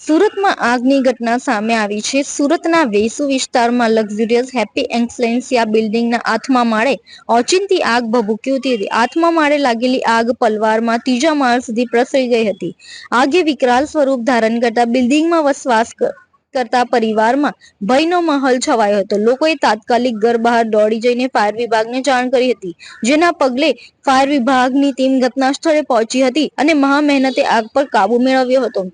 સુરતમાં આગની ઘટના સામે આવી છે. સુરતના વેસુ વિસ્તારમાં લક્ઝુરિયસ, હેપી એક્સલેન્સિયા બિલ્ડિંગના આઠમા માળે ઓચિંતી આગ ભભૂકી હતી. આઠમા માળે લાગેલી આગ પલવારમાં ત્રીજા માળ સુધી પ્રસરી ગઈ હતી. આગે વિકરાલ સ્વરૂપ ધારણ કરતા બિલ્ડિંગમાં વસવાસ કરતા પરિવારમાં ભયનો માહોલ છવાયો હતો. લોકોએ તાત્કાલિક ઘર બહાર દોડી જઈને ફાયર વિભાગને જાણ કરી હતી. જેના પગલે ફાયર વિભાગની ટીમ ઘટના સ્થળે પહોંચી હતી અને મહા મહેનતે આગ પર કાબુ મેળવ્યો હતો.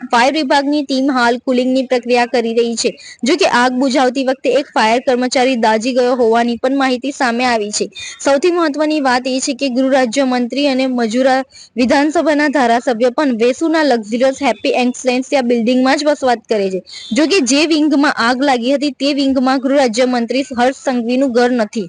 ફાયર વિભાગની ટીમ હાલ કુલિંગની પ્રક્રિયા કરી રહી છે. જો કે આગ બુઝાવતી વખતે એક ફાયર કર્મચારી દાઝી ગયો હોવાની પણ માહિતી સામે આવી છે. સૌથી મહત્વની વાત એ છે કે ગૃહ રાજ્ય મંત્રી અને મજૂરા વિધાનસભાના ધારાસભ્ય પણ વેસુના લક્ઝરિયસ હેપી એક્સલેન્સિયા બિલ્ડિંગમાં જ વસવાટ કરે છે. જો કે જે વિંગમાં આગ લાગી હતી તે વિંગમાં ગૃહ રાજ્યમંત્રી હર્ષ સંઘવીનું ઘર નથી.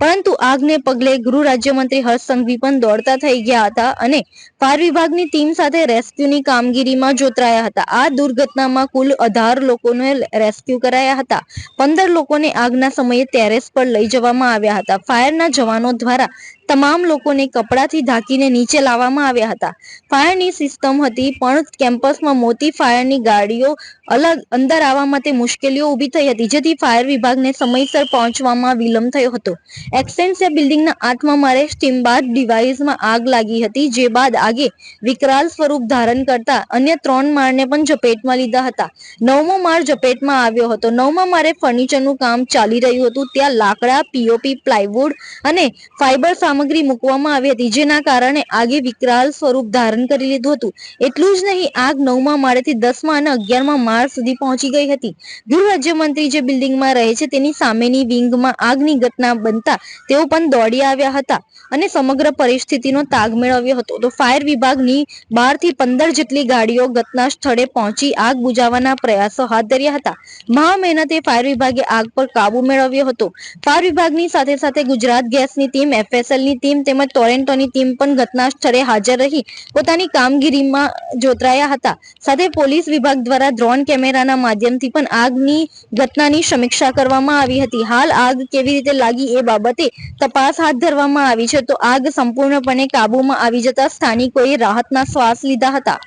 પરંતુ આગને પગલે ગૃહ રાજ્યમંત્રી હર્ષ પણ દોડતા થઈ ગયા હતા અને ફાયર વિભાગની ટીમ સાથે રેસ્ક્યુની કામગીરીમાં જોતરાયા હતા. આ દુર્ઘટનામાં કુલ અઢાર લોકોને રેસ્ક્યુ કરાયા હતા. પંદર લોકોને આગના સમયે ટેરેસ પર લઈ જવામાં આવ્યા હતા. ફાયરના જવાનો દ્વારા તમામ લોકોને કપડાથી ઢાંકીને નીચે લાવવામાં આવ્યા હતા. ફાયરની સિસ્ટમ હતી, પણ કેમ્પસમાં મોટી ફાયરની ગાડીઓ અલગ અંદર આવવા માટે મુશ્કેલીઓ ઊભી થઈ હતી, જેથી ફાયર વિભાગને સમયસર પહોંચવામાં વિલંબ થયો હતો. એક્સેન્સિયા બિલ્ડિંગના આઠમા માળે સ્ટીમબાદ ડિવાઇસમાં આગ લાગી હતી, જે બાદ આગે વિકરાલ સ્વરૂપ ધારણ કરતા અન્ય ત્રણ માળને પણ ઝપેટમાં લીધા હતા. નવમો માળ ઝપેટમાં આવ્યો હતો. નવમા માળે ફર્નિચરનું કામ ચાલી રહ્યું હતું, ત્યાં લાકડા, પીઓપી, પ્લાયવુડ અને ફાઇબર સામગ્રી મૂકવામાં આવી હતી, જેના કારણે આગે વિકરાલ સ્વરૂપ ધારણ કરી લીધું હતું. એટલું જ નહીં, આગ નવમા માળેથી દસમા અને અગિયારમા માળ સુધી પહોંચી ગઈ હતી. ગૃહ રાજ્યમંત્રી જે બિલ્ડિંગમાં રહે છે, તેની સામેની વિંગમાં આગની ઘટના બનતા તેઓ પણ દોડી આવ્યા હતા અને સમગ્ર પરિસ્થિતિનો તાગ મેળવ્યો હતો. તો ફાયર વિભાગની બારથી પંદર જેટલી ગાડીઓ ઘટના સ્થળે પહોંચી આગ બુજાવવાના પ્રયાસો હાથ ધર્યા હતા. મહા મહેનતે ફાયર વિભાગે આગ પર કાબુ મેળવ્યો હતો. ફાયર વિભાગની સાથે સાથે ગુજરાત ગેસની ટીમ એફએસએલ ની ટીમ તેમજ ટોરેન્ટોની ટીમ પણ ઘટના સ્થળે હાજર રહી. પોતાની કામગીરીમાં જોતરાયા હતા. સાથે પોલીસ વિભાગ દ્વારા ડ્રોન કેમેરાના માધ્યમથી પણ આગની ઘટનાની સમીક્ષા કરવામાં આવી હતી. હાલ આગ કેવી રીતે લાગી એ બાબતે તપાસ હાથ ધરવામાં આવી છે. તો આગ સંપૂર્ણપણે કાબુમાં આવી જતા સ્થાનિકોએ રાહતના શ્વાસ લીધા હતા.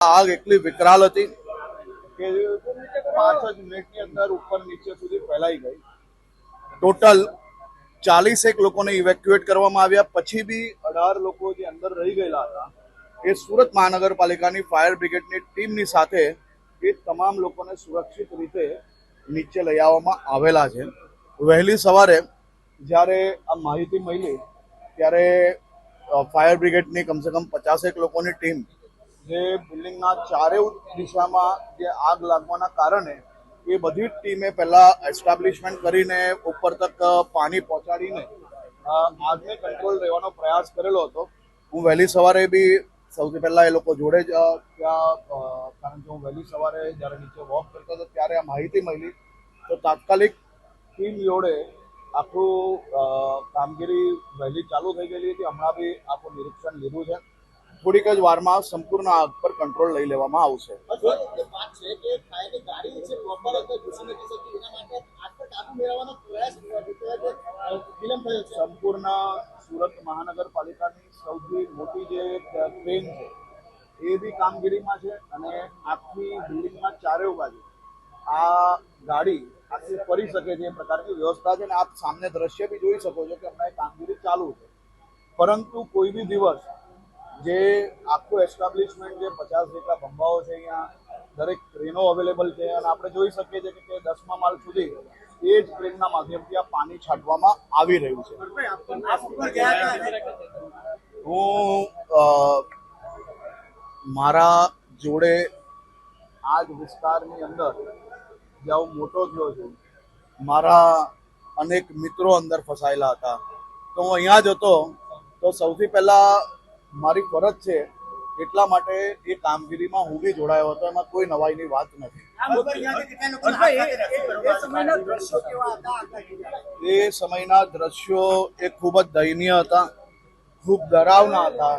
આગ એટલી વિકરાલ હતી કે પાંચ જ મિનિટની અંદર ઉપર નીચે સુધી ફેલાઈ ગઈ. ટોટલ ચાલીસેક લોકોને ઇવેક્યુએટ કરવામાં આવ્યા. પછી બી અઢાર લોકો જે અંદર રહી ગયેલા હતા, એ સુરત મહાનગરપાલિકાની ફાયર બ્રિગેડની ટીમની સાથે એ તમામ લોકોને સુરક્ષિત રીતે નીચે લઈ આવવામાં આવેલા છે. વહેલી સવારે જ્યારે આ માહિતી મળી, ત્યારે ફાયર બ્રિગેડની કમસે કમ પચાસેક લોકોની ટીમ જે બિલ્ડિંગના ચારે દિશામાં જે આગ લાગવાના કારણે એ બધી જ ટીમે પહેલા એસ્ટાબ્લિશમેન્ટ કરીને ઉપર તક પાણી પહોંચાડીને આગને કંટ્રોલ રહેવાનો પ્રયાસ કરેલો હતો. હું વહેલી સવારે બી સૌથી પહેલાં એ લોકો જોડે જ ત્યાં કારણ કે હું વહેલી સવારે જ્યારે નીચે વોક કરતો હતો ત્યારે આ માહિતી મળી. તો તાત્કાલિક ટીમ જોડે આખું કામગીરી વહેલી ચાલુ થઈ ગયેલી હતી. હમણાં બી આખું નિરીક્ષણ લીધું છે. થોડીક જ વારમાં સંપૂર્ણ આગ પર કંટ્રોલ લઈ લેવામાં આવશે. સંપૂર્ણ સુરત મહાનગરપાલિકાની સૌથી મોટી જે ટ્રેન છે એ બી કામગીરીમાં છે અને આખી બિલ્ડિંગમાં ચારે બાજુ આ ગાડી આખી ફરી શકે છે એ પ્રકારની વ્યવસ્થા છે અને આપ સામને દ્રશ્ય બી જોઈ શકો છો કે હમણાં કામગીરી ચાલુ છે. પરંતુ કોઈ બી દિવસ જે આખું એસ્ટાબ્લિશમેન્ટ જે પચાસ જેટલા ભંભાઓ છે અહીંયા, દરેક ટ્રેનો અવેલેબલ છે અને આપણે જોઈ શકીએ છીએ કે દસમા માળ સુધી એ જ ટ્રેનના માધ્યમથી આ પાણી છાંટવામાં આવી રહ્યું છે. હું મારા જોડે આ જ વિસ્તારની અંદર જ્યાં હું મોટો થયો છું, મારા અનેક મિત્રો અંદર ફસાયેલા હતા. તો હું અહીંયા જ હતો, તો સૌથી પહેલા મારી ફરજ છે એટલા માટે એ કામગીરીમાં હું બી જોડાયો હતો એમાં કોઈ નવાઈની વાત નથી. એ સમયના દ્રશ્યો એ ખૂબ જ દયનીય હતા ખૂબ ડરાવના હતા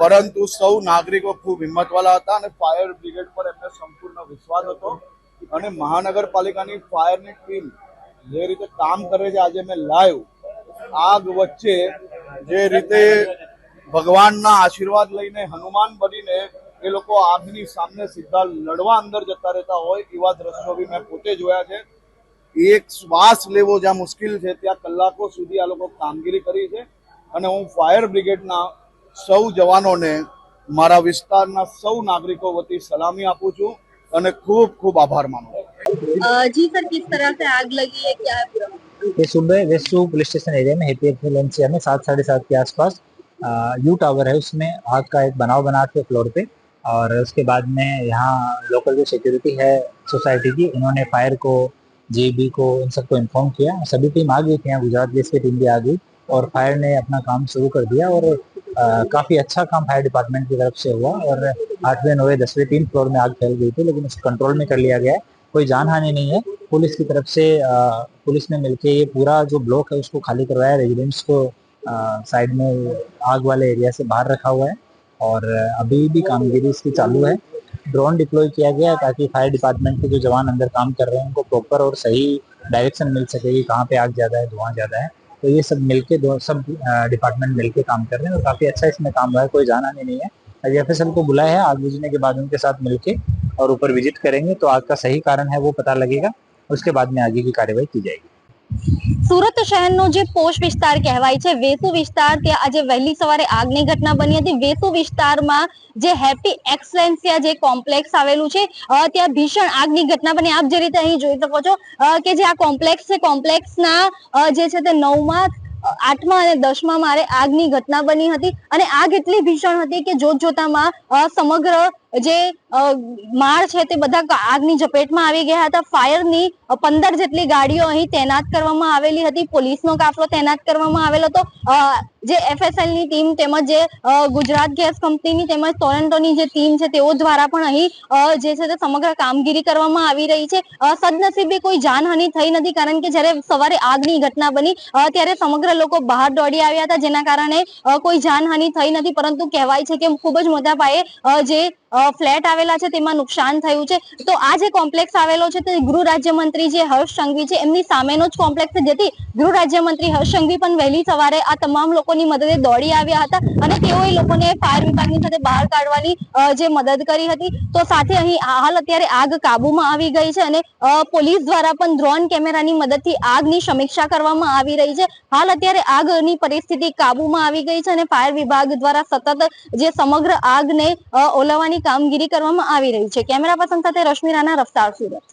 પરંતુ સૌ નાગરિકો ખૂબ હિંમતવાળા હતા અને ફાયર બ્રિગેડ પર એમને સંપૂર્ણ વિશ્વાસ હતો. અને મહાનગરપાલિકાની ફાયરની ટીમ જે રીતે કામ કરે છે આજે મેં લાઈવ આગ વચ્ચે જે રીતે ભગવાનના આશીર્વાદ લઈને હનુમાન બનીને એ લોકો આગની સામે સીધા લડવા અંદર જતા રહેતા હોય એવા દ્રશ્યો બી મેં પોતે જોયા છે એક શ્વાસ લેવો જ્યાં મુશ્કેલ છે ત્યાં કલાકો સુધી આ લોકો કામગીરી કરી છે અને હું ફાયર બ્રિગેડના સૌ જવાનોને મારા વિસ્તારના સૌ નાગરિકો વતી સલામી આપું છું અને ખૂબ ખૂબ આભાર માનું છું जी सर किस तरह से आग लगी है क्या है पूरा ये सुबह वेस्ट पुलिस स्टेशन एरिया में हैप्पी एक्सलेंसिया में सात साढ़े सात के आसपास यू टावर है उसमें आग का एक बनाव बना के फ्लोर पे और उसके बाद में यहाँ लोकल जो सिक्योरिटी है सोसाइटी की उन्होंने फायर को जेबी को इन सबको इन्फॉर्म किया। सभी टीम आ गई थी गुजरात गैस की टीम भी आ गई और फायर ने अपना काम शुरू कर दिया और काफ़ी अच्छा काम फायर डिपार्टमेंट की तरफ़ से हुआ और आठवें नौवें दसवें तीन फ्लोर में आग फैल गई थी लेकिन उसको कंट्रोल में कर लिया गया। है कोई जान हानि नहीं है। पुलिस की तरफ़ से अ, पुलिस ने मिलके ये पूरा जो ब्लॉक है उसको खाली करवाया रेजिडेंट्स को साइड में आग वाले एरिया से बाहर रखा हुआ है और अभी भी कामगिरी इसकी चालू है। ड्रोन डिप्लॉय किया गया ताकि फायर डिपार्टमेंट के जो जवान अंदर काम कर रहे हैं उनको प्रॉपर और सही डायरेक्शन मिल सके कि कहाँ पे आग ज़्यादा है, धुआँ ज़्यादा है। तो ये सब मिलके दो, सब डिपार्टमेंट मिलके काम कर रहे हैं और काफ़ी अच्छा इसमें काम हुआ है, कोई जाना आने नहीं है। अभी एफ़ को बुलाया है, आग बुझने के बाद उनके साथ मिलके और ऊपर विज़िट करेंगे तो आग का सही कारण है वो पता लगेगा, उसके बाद में आगे की कार्यवाही की जाएगी। સુરત શહેરનો જે પોષ વિસ્તાર કહેવાય છે વેસુ વિસ્તાર ત્યાં આજે વહેલી સવારે આગની ઘટના બની હતી. વેસુ વિસ્તારમાં જે હેપી એક્સલેન્સિયા જે કોમ્પ્લેક્સ આવેલું છે ત્યાં ભીષણ આગની ઘટના બની. આપ જે રીતે અહીં જોઈ શકો છો કે જે આ કોમ્પ્લેક્સ છે, કોમ્પ્લેક્સના જે છે તે નવમા આઠમા અને દસમા મારે આગની ઘટના બની હતી. અને આગ એટલી ભીષણ હતી કે જોત જોતામાં સમગ્ર જે માળ છે તે બધા આગની ઝપેટમાં આવી ગયા હતા. ફાયરની પંદર જેટલી ગાડીઓ અહીં તૈનાત કરવામાં આવેલી હતી. પોલીસનો કાફલો તૈનાત કરવામાં આવેલો હતો. જે એફએસએલની ટીમ તેમજ જે ગુજરાત ગેસ કંપનીની તેમજ ટોરેન્ટોની જે ટીમ છે તેઓ દ્વારા પણ અહીં જે છે તે સમગ્ર કામગીરી કરવામાં આવી રહી છે. સદનસીબે કોઈ જાનહાનિ થઈ નથી કારણ કે જ્યારે સવારે આગની ઘટના બની ત્યારે સમગ્ર લોકો બહાર દોડી આવ્યા હતા. જેના કારણે કોઈ જાનહાનિ થઈ નથી. પરંતુ કહેવાય છે કે ખૂબ જ મોટા પાયે જે ફ્લેટ આવેલા છે, તેમાં નુકસાન થયું છે. તો આ જે કોમ્પ્લેક્સ આવેલો છે, તે ગૃહ રાજ્યમંત્રી જે હર્ષ સંઘવી છે, એમની સામેનો જ કોમ્પ્લેક્સ જેથી ગૃહ રાજ્યમંત્રી હર્ષ સંઘવી પણ વહેલી સવારે આ તમામ લોકોની મદદે દોડી આવ્યા હતા અને તેઓએ લોકોને ફાયર વિભાગની સાથે બહાર કાઢવાની જે મદદ કરી હતી. તો સાથે અહીં હાલ અત્યારે આગ કાબુમાં આવી ગઈ છે અને પોલીસ દ્વારા પણ ડ્રોન કેમેરાની મદદથી આગની સમીક્ષા કરવામાં આવી રહી છે. હાલ અત્યારે આગની પરિસ્થિતિ કાબુમાં આવી ગઈ છે અને ફાયર વિભાગ દ્વારા સતત જે સમગ્ર આગને ઓલવવાની કામગીરી કરવામાં આવી રહી છે. કેમેરા પર્સન સાથે રશ્મિ રાણા રફતાર સુરત.